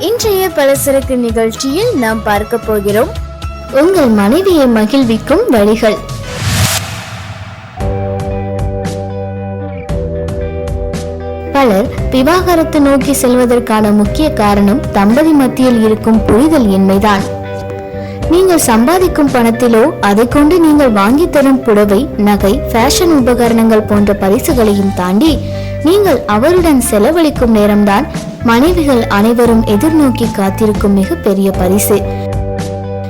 இன்றைய பலசரக்கு நிகழ்ச்சியில் நாம் பார்க்க போகிறோம். உங்கள் மனைவியை மகிழ்விக்கும் வழிகள். பலர் விவாகரத்து நோக்கி செல்வதற்கான முக்கிய காரணம் தம்பதி மத்தியில் இருக்கும் புரிதல் இன்மைதான் நீங்கள் சம்பாதிக்கும் பணத்திலோ அதை கொண்டு நீங்கள் வாங்கி தரும் புடவை நகை ஃபேஷன் உபகரணங்கள் போன்ற பரிசுகளையும் தாண்டி நீங்கள் அவருடன் செலவழிக்கும் நேரம்தான் மனைவிகள் அனைவரும் எதிர்நோக்கி காத்திருக்கும் மிகப்பெரிய பரிசு.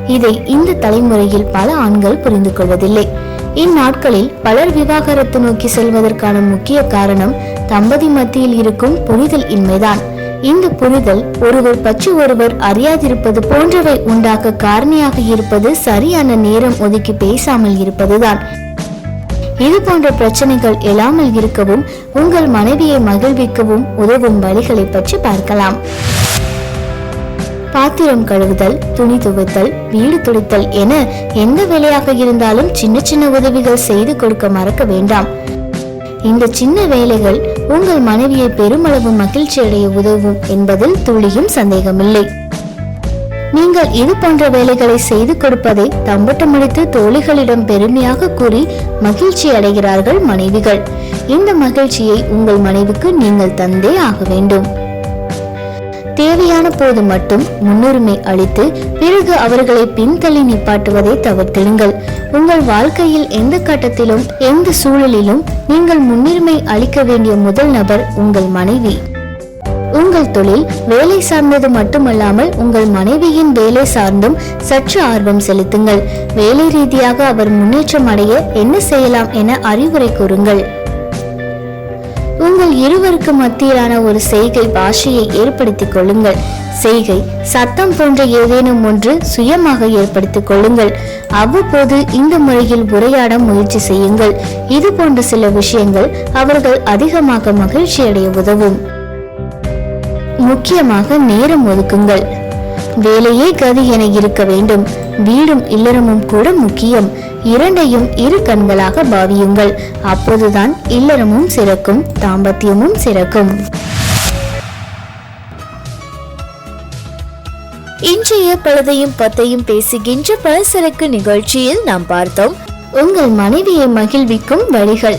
இதை இந்த தலைமுறையில் பல ஆண்கள் புரிந்து கொள்வதில்லை. இந்நாட்களில் பலர் விவாகரத்து நோக்கி செல்வதற்கான முக்கிய காரணம் தம்பதி மத்தியில் இருக்கும் புரிதல் இன்மைதான். இந்த புரிதல் ஒருவர் பற்றி ஒருவர் அறியாதிருப்பது போன்றவை உண்டாக்க காரணியாக இருப்பது சரியான நேரம் ஒதுக்கி பேசாமல் இருப்பதுதான். இது போன்ற பிரச்சனைகள் இல்லாமல் இருக்கவும் உங்கள் மனைவியை மகிழ்விக்கவும் உதவும் வழிகளை பற்றி பார்க்கலாம். பாத்திரம் கழுவுதல் துணி துவைத்தல் வீடு துடைத்தல் என எந்த வேலையாக இருந்தாலும் சின்ன சின்ன உதவிகள் செய்து கொடுக்க மறக்க வேண்டாம். இந்த சின்ன வேலைகள் உங்கள் மனைவியை பெருமளவு மகிழ்ச்சி அடைய உதவும் என்பதில் துளியும் சந்தேகமில்லை. நீங்கள் இது போன்ற வேலைகளை செய்து கொடுப்பதை தம்பட்டமடித்து தோழிகளிடம் பெருமையாக கூறி மகிழ்ச்சி அடைகிறார்கள் மனைவிகள். இந்த மகிழ்ச்சியை உங்கள் மனைவிக்கு நீங்கள் தந்தே ஆக வேண்டும். தேவையான போது மட்டும் முன்னுரிமை அளித்து பிறகு அவர்களை பின்தள்ளி நிப்பாட்டுவதை தவிர்த்திடுங்கள். உங்கள் வாழ்க்கையில் எந்த கட்டத்திலும் எந்த சூழலிலும் நீங்கள் முன்னுரிமை அளிக்க வேண்டிய முதல் நபர் உங்கள் மனைவி. உங்கள் தொழில் வேலை சார்ந்தது மட்டுமல்லாமல் உங்கள் மனைவியின் வேலை சார்ந்தும் சற்று ஆர்வம் செலுத்துங்கள். வேலை ரீதியாக அவர் முன்னேற்றம் அடைய என்ன செய்யலாம் என அறிவுரை கூறுங்கள். உங்கள் இருவருக்கு மத்தியிலான ஒரு செய்கை பாஷையை ஏற்படுத்திக் கொள்ளுங்கள். செய்கை சத்தம் போன்ற ஏதேனும் ஒன்று சுயமாக ஏற்படுத்திக் கொள்ளுங்கள். அவ்வப்போது இந்த முறையில் உரையாட முயற்சி செய்யுங்கள். இது போன்ற சில விஷயங்கள் அவர்கள் அதிகமாக மகிழ்ச்சி அடைய உதவும். முக்கியமாக நேரம் ஒதுக்குங்கள். வேலையே கதி என இருக்க வேண்டும். வீடும் இல்லறமும் கூட முக்கியம். இரண்டையும் இரு கண்களாக பாவியுங்கள். அப்போதுதான் இல்லறமும் சிறக்கும் தாம்பத்தியமும் சிறக்கும். இன்றைய பழுதையும் பத்தையும் பேசுகின்ற பலசரக்கு நிகழ்ச்சியில் நாம் பார்த்தோம். உங்கள் மனைவியை மகிழ்விக்கும் வழிகள்.